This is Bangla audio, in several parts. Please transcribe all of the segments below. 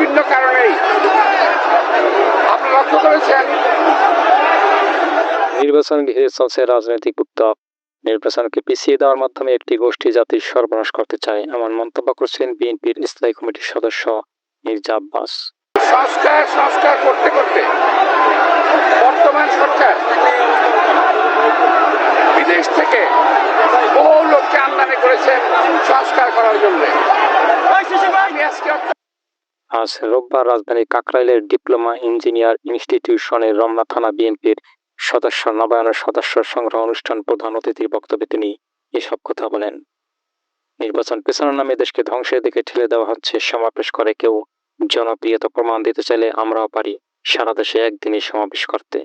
বিভিন্ন কারণেই আপনি লক্ষ্য করেছেন। নির্বাচন ঘিরে চলছে রাজনৈতিক উত্তাপ নির্বাচনকে পিছিয়ে দেওয়ার মাধ্যমে একটি গোষ্ঠী জাতির সর্বনাশ করতে চায় এমন মন্তব্য করছেন বিএনপির স্থায়ী কমিটির সদস্য মির্জা আব্বাস। সংস্কার সংস্কার করতে করতে বর্তমান সরকার বিদেশ থেকে বহু লোককে আমদানি করেছেন সংস্কার করার জন্য। আজ রোববার রাজধানী কাকরাইলের ডিপ্লোমা ইঞ্জিনিয়ার ইনস্টিটিউশনের রমনা থানা বিএনপির সদস্য, নবায়নের সদস্য সংগ্রহ অনুষ্ঠান প্রধান অতিথির বক্তব্যে তিনি এসব কথা বলেন। নির্বাচন পেছানোর নামে দেশকে ধ্বংসের দিকে ঠেলে দেওয়া হচ্ছে, সমাবেশ করে কেউ জনপ্রিয়তা প্রমাণ দিতে চাইলে আমরাও পারি সারা দেশে একদিনই সমাবেশ করতে।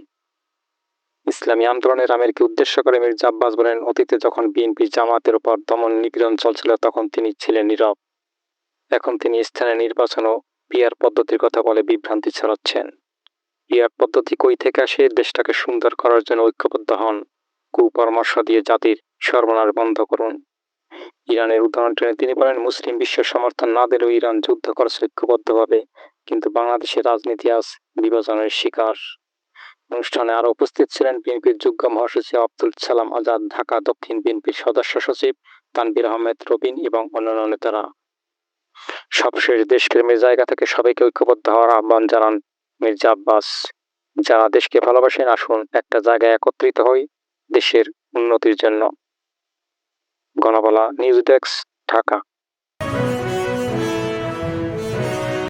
ইসলামী আন্দোলনের আমিরকে উদ্দেশ্য করে মির্জা আব্বাস বলেন, অতীতে যখন বিএনপি জামাতের উপর দমন নিপীড়ন চলছিল, তখন তিনি ছিলেন নীরব। এখন তিনি স্থানীয় নির্বাচন ও পিয়ার পদ্ধতির কথা বলে বিভ্রান্তি ছড়াচ্ছেন। পিয়ার পদ্ধতি কই থেকে আসে? দেশটাকে সুন্দর করার জন্য ঐক্যবদ্ধ হন। কুপরামর্শ দিয়ে জাতির সর্বনাশ বন্ধ করুন। ইরানের উদাহরণ টেনে তিনি বলেন, মুসলিম বিশ্ব সমর্থন না দিলেও ইরান যুদ্ধ করেছে ঐক্যবদ্ধভাবে, কিন্তু বাংলাদেশের রাজনীতি আজ বিভাজনের শিকার। অনুষ্ঠানে আরও উপস্থিত ছিলেন বিএনপির যুগ্ম মহাসচিব আব্দুল সালাম আজাদ, ঢাকা দক্ষিণ বিএনপির সদস্য সচিব তানবির আহমেদ, রবিন এবং অন্যান্য নেতারা। সবশেষ দেশপ্রেমের জায়গা থেকে সবাইকে ঐক্যবদ্ধ হওয়ার আহ্বান জানান মির্জা আব্বাস যারা দেশকে ভালোবাসেন, আসুন একটা জায়গায় একত্রিত হই দেশের উন্নতির জন্য। গণবলা, নিউজ ডেস্ক, ঢাকা।